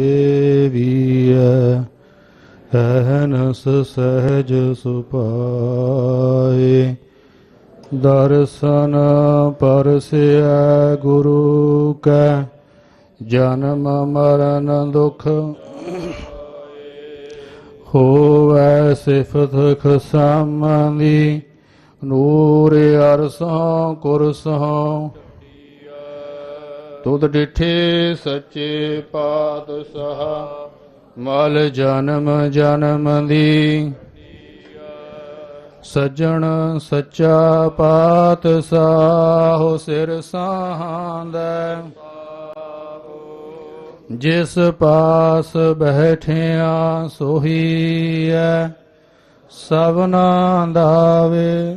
ਦੇਵੀਐ, ਅਹਨਸ ਸਹਿਜ ਸੁਪਾਏ। ਦਰਸ਼ਨ ਪਰਸਿਐ ਗੁਰੂ ਕੈ, ਜਨਮ ਮਰਨ ਦੁਖ ਹੋਵੈ ਸਿਫਤ ਖਸਮਦੀ ਨੂਰ ਅਰਸੋਂ ਕੁਰਸੋਂ ਤੁਧ ਡਿਠੇ ਸੱਚੇ ਪਾਤਸ਼ਾਹ, ਮਲ ਜਨਮ ਜਨਮ ਦੀ। ਸੱਜਣ ਸੱਚਾ ਪਾਤਸ਼ਾਹ ਸਿਰ ਸਾਹਾਂਦੈ ਜਿਸ ਪਾਸ ਬੈਠਿਆ ਸੋਹੀ ਐ ਸਭਨਾ ਦਾ ਵੇ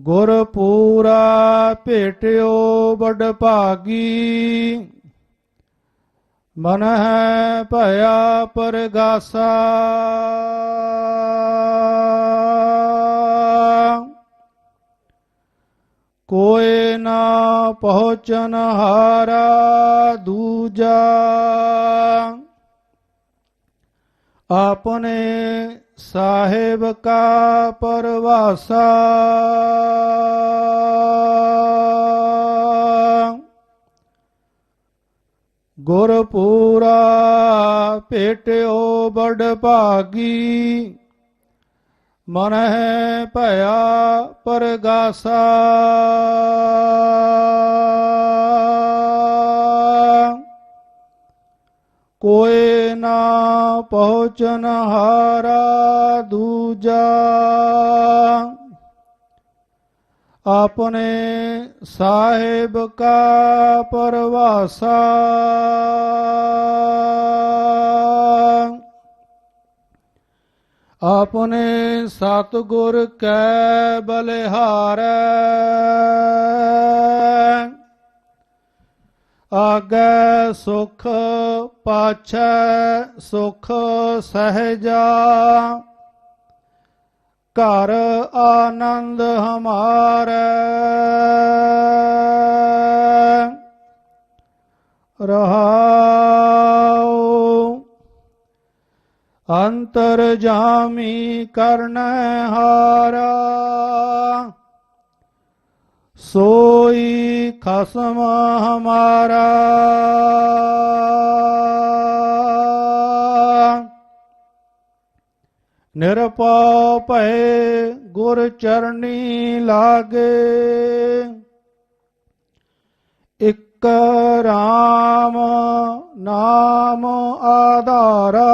ਗੁਰ ਪੂਰਾ ਭੇਟਿਓ ਬੜ ਭਾਗੀ। ਮਨ ਹੈ ਭਇਆ ਪਰਗਾਸਾ। ਕੋਏ ਨਾ ਪਹੁੰਚਨ ਹਾਰਾ ਦੂਜਾ। ਆਪਣੇ ਸਾਹਿਬ ਕਾ ਪਰਵਾਸਾ। ਗੁਰ ਪੂਰਾ ਭੇਟਿਓ ਬੜ ਭਾਗੀ। ਮਨ ਹੈ ਭਇਆ ਪਰਗਾਸਾ। ਕੋਏ ਨਾ ਪਹੁੰਚਨ ਹਾਰਾ ਦੂਜਾ ਆਪਣੇ ਸਾਹਿਬ ਕਾ ਪਰਵਾਸਾ ਆਪਣੇ ਸਤਿਗੁਰ ਕੈ ਬਲਿਹਾਰੈ ਆਗੈ ਸੁਖ ਪਾਛੈ ਸੁਖ ਸਹਿਜਾ ਘਰ ਆਨੰਦ ਹਮਾਰੈ। ਰਹਾਉ ਅੰਤਰ ਜਾਮੀ ਕਰਨ ਹਾਰਾ। ਸੋਈ ਖਸਮ ਹਮਾਰਾ। ਨਿਰਪਉ ਭਏ ਗੁਰ ਚਰਣੀ ਲਾਗੇ। ਇਕ ਰਾਮ ਨਾਮ ਆਧਾਰਾ।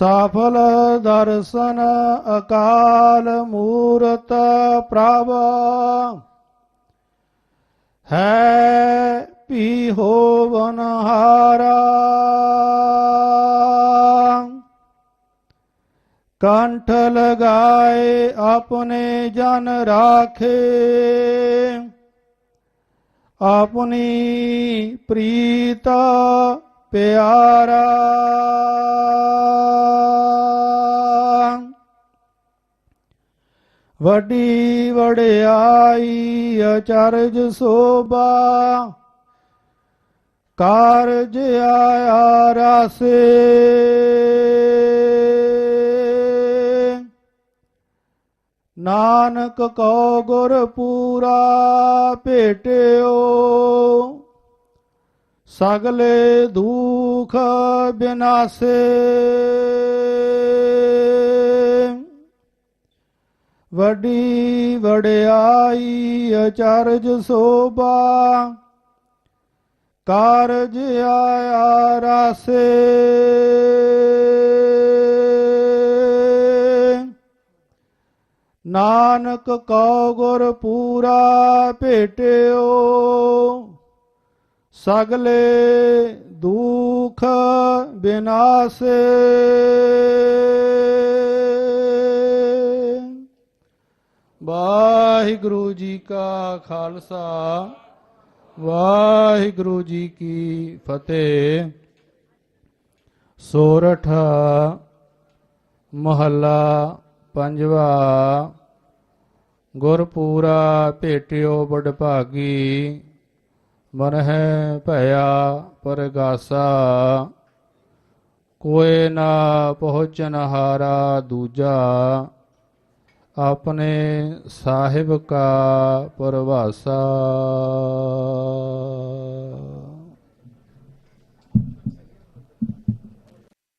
ਸਫਲ ਦਰਸ਼ਨ ਅਕਾਲ ਮੂਰਤ ਪ੍ਰਭ। ਹੈ ਪੀ ਹੋਵਨ ਹਾਰਾ। ਕੰਠ ਲਗਾਏ ਆਪਣੇ ਜਨ ਰਾਖੇ। ਆਪਣੀ ਪ੍ਰੀਤ ਪਿਆਰਾ। ਵੱਡੀ ਵਡਿਆਈ ਅਚਰਜ ਸੋਭਾ। ਕਾਰਜ ਆਇਆ ਰਾਸੇ। ਨਾਨਕ ਕਉ ਗੁਰ ਪੂਰਾ ਭੇਟਿਓ। ਸਗਲੇ ਦੁਖ ਬਿਨਾਸੇ। ਵੱਡੀ ਵੜਿਆਈ ਅਚਰਜ ਸੋਭਾ, ਕਾਰਜ ਆਇਆ ਰਾਸੇ। ਨਾਨਕ ਕਉ ਗੁਰ ਪੂਰਾ ਭੇਟਿਓ, ਸਗਲੇ ਦੁਖ ਬਿਨਾਸੇ। ਵਾਹਿਗੁਰੂ ਜੀ ਕਾ ਖਾਲਸਾ, ਵਾਹਿਗੁਰੂ ਜੀ ਕੀ ਫਤਿਹ। ਸੋਰਠ, ਮਹੱਲਾ ਪੰਜਵਾ, ਗੁਰਪੂਰਾ ਭੇਟਿਓ ਬਡਭਾਗੀ ਮਨ ਹੈ ਭਇਆ ਪਰਗਾਸਾ। ਕੋਏ ਨਾ ਪਹੁੰਚਨ ਹਾਰਾ ਦੂਜਾ ਆਪਣੇ ਸਾਹਿਬ ਕਾ ਪਰਵਾਸਾ।